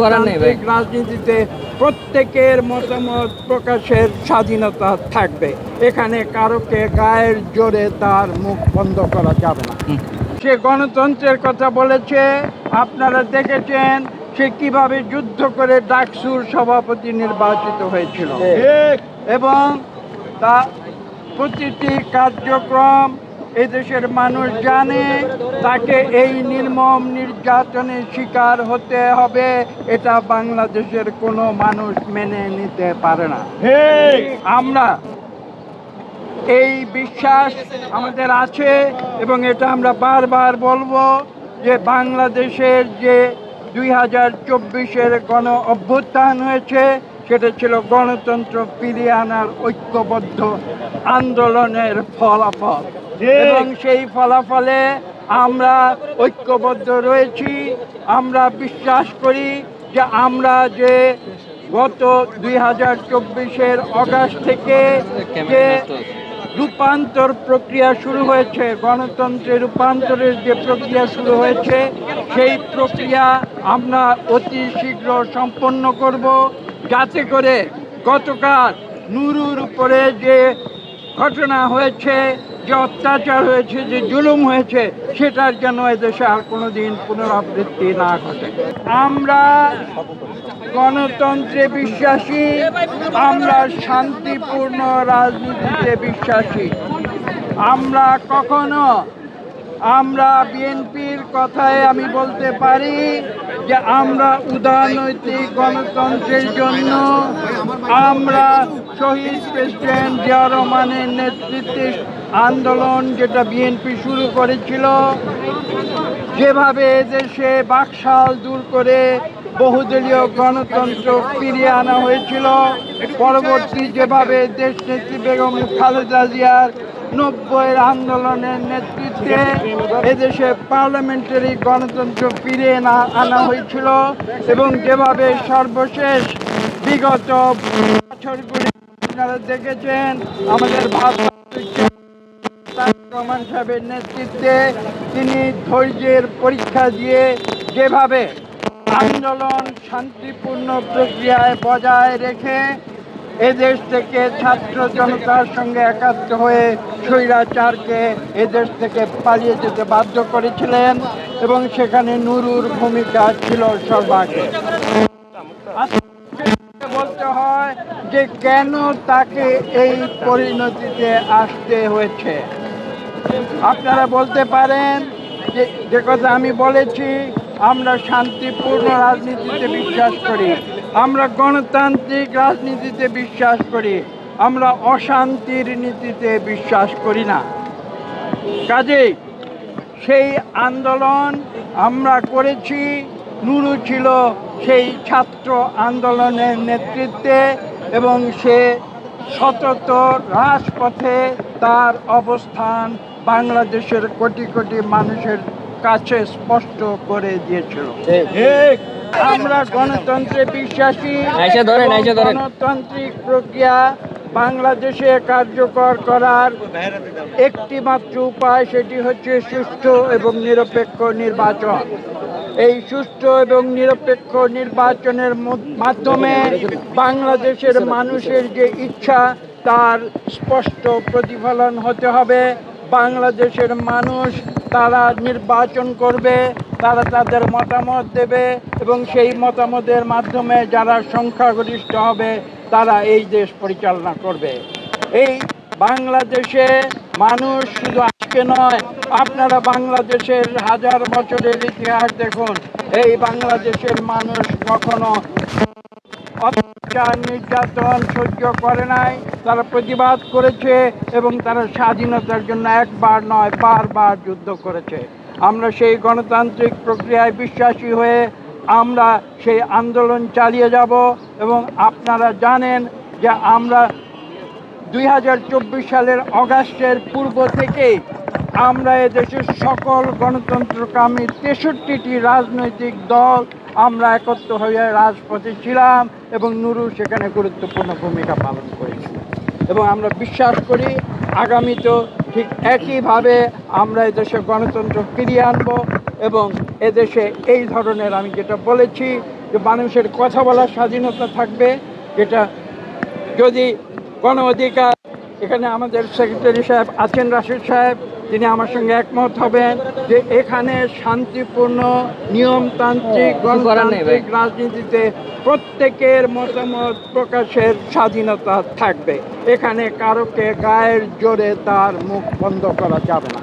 করার নেই ভাই। গণতান্ত্রিক রাজনীতিতে প্রত্যেকের মতামত প্রকাশের স্বাধীনতা থাকবে। এখানে কারোকে গায়ের জোরে তার মুখ বন্ধ করা যাবে না। সে গণতন্ত্রের কথা বলেছে আপনারা দেখেছেন সে কীভাবে যুদ্ধ করে ডাকসুর সভাপতি নির্বাচিত হয়েছিল। এবং তা প্রতিটি কার্যক্রম এদেশের মানুষ জানে তাকে এই নির্মম নির্যাতনের শিকার হতে হবে। এটা বাংলাদেশের কোনো মানুষ মেনে নিতে পারে না। আমরা এই বিশ্বাস আমাদের আছে এবং এটা আমরা বারবার বলব যে বাংলাদেশের যে দুই হাজার চব্বিশের গণ অভ্যুত্থান হয়েছে সেটা ছিল গণতন্ত্র ফিরিয়ে আনার ঐক্যবদ্ধ আন্দোলনের ফলাফল। এবং সেই ফলাফলে আমরা ঐক্যবদ্ধ রয়েছি। আমরা বিশ্বাস করি যে আমরা যে গত দুই হাজার চব্বিশের অগাস্ট থেকে যে রূপান্তর প্রক্রিয়া শুরু হয়েছে, গণতন্ত্রে রূপান্তরের যে প্রক্রিয়া শুরু হয়েছে, সেই প্রক্রিয়া আমরা অতি শীঘ্র সম্পন্ন করব। যাতে করে গতকাল নুরুর উপরে যে ঘটনা হয়েছে যে অত্যাচার হয়েছে, যে জুলুম হয়েছে, সেটার যেন এদেশে আর কোনো দিন পুনরাবৃত্তি না ঘটে। আমরা গণতন্ত্রে বিশ্বাসী, আমরা শান্তিপূর্ণ রাজনীতিতে বিশ্বাসী। আমরা কখনো আমরা বিএনপির কথায় আমি বলতে পারি যে আমরা উদারনৈতিক গণতন্ত্রের জন্য আমরা শহীদ প্রেসিডেন্ট জিয়া রহমানের নেতৃত্বে আন্দোলন যেটা বিএনপি শুরু করেছিল, যেভাবে দেশে বাকশাল দূর করে বহুদলীয় গণতন্ত্র ফিরিয়ে আনা হয়েছিল। পরবর্তী যেভাবে দেশ নেত্রী বেগম খালেদা জিয়ার নব্বইয়ের আন্দোলনের নেতৃত্বে এদেশে পার্লামেন্টারি গণতন্ত্র ফিরিয়ে না আনা হয়েছিল এবং যেভাবে সর্বশেষ বিগত বছরগুলি আপনারা দেখেছেন, আমাদের রহমান সাহেবের নেতৃত্বে তিনি ধৈর্যের পরীক্ষা দিয়ে যেভাবে আন্দোলন শান্তিপূর্ণ প্রক্রিয়ায় বজায় রেখে এদেশ থেকে ছাত্র জনতার সঙ্গে একাত্ম হয়ে স্বৈরাচারকে এদেশ থেকে পালিয়ে যেতে বাধ্য করেছিলেন এবং সেখানে নুরুর ভূমিকা ছিল সর্বাগ্রে। আজকে বলতে হয় যে কেন তাকে এই পরিণতিতে আসতে হয়েছে। আপনারা বলতে পারেন যে কথা আমি বলেছি আমরা শান্তিপূর্ণ রাজনীতিতে বিশ্বাস করি। আমরা গণতান্ত্রিক রাজনীতিতে বিশ্বাস করি। আমরা অশান্তির নীতিতে বিশ্বাস করি না। কাজেই সেই আন্দোলন আমরা করেছি, নুরু ছিল সেই ছাত্র আন্দোলনের নেতৃত্বে এবং সে সতত রাজপথে তার অবস্থান বাংলাদেশের কোটি কোটি মানুষের কাছে স্পষ্ট করে দিয়েছিল। আমরা গণতন্ত্রে বিশ্বাসী। গণতান্ত্রিক প্রক্রিয়া বাংলাদেশে কার্যকর করার একটি মাত্র উপায় সেটি হচ্ছে সুষ্ঠু এবং নিরপেক্ষ নির্বাচন। এই সুষ্ঠু এবং নিরপেক্ষ নির্বাচনের মাধ্যমে বাংলাদেশের মানুষের যে ইচ্ছা তার স্পষ্ট প্রতিফলন হতে হবে। বাংলাদেশের মানুষ তারা নির্বাচন করবে, তারা তাদের মতামত দেবে এবং সেই মতামতের মাধ্যমে যারা সংখ্যাগরিষ্ঠ হবে, তারা এই দেশ পরিচালনা করবে। এই বাংলাদেশে মানুষ শুধু আজকে নয়, আপনারা বাংলাদেশের হাজার বছরের ইতিহাস দেখুন। এই বাংলাদেশের মানুষ কখনো অত্যাচার নির্যাতন সহ্য করে নাই। তারা প্রতিবাদ করেছে এবং তারা স্বাধীনতার জন্য একবার নয়, বারবার যুদ্ধ করেছে। আমরা সেই গণতান্ত্রিক প্রক্রিয়ায় বিশ্বাসী হয়ে আমরা সেই আন্দোলন চালিয়ে যাব এবং আপনারা জানেন যে আমরা দুই হাজার চব্বিশ সালের অগাস্টের পূর্ব থেকেই আমরা এদেশের সকল গণতন্ত্রকামী তেষট্টিটি রাজনৈতিক দল আমরা একত্র হয়ে রাজপথে ছিলাম এবং নুরু সেখানে গুরুত্বপূর্ণ ভূমিকা পালন করেছিল। এবং আমরা বিশ্বাস করি আগামীতেও ঠিক একইভাবে আমরা এদেশে গণতন্ত্র ফিরিয়ে আনব এবং এদেশে এই ধরনের আমি যেটা বলেছি যে মানুষের কথা বলার স্বাধীনতা থাকবে এটা যদি গণ অধিকার, এখানে আমাদের সেক্রেটারি সাহেব আছেন, রাশিদ সাহেব তিনি আমার সঙ্গে একমত হবেন যে এখানে শান্তিপূর্ণ নিয়মতান্ত্রিক গণতান্ত্রিক রাজনীতিতে প্রত্যেকের মতামত প্রকাশের স্বাধীনতা থাকবে। এখানে কারোকে গায়ের জোরে তার মুখ বন্ধ করা যাবে না।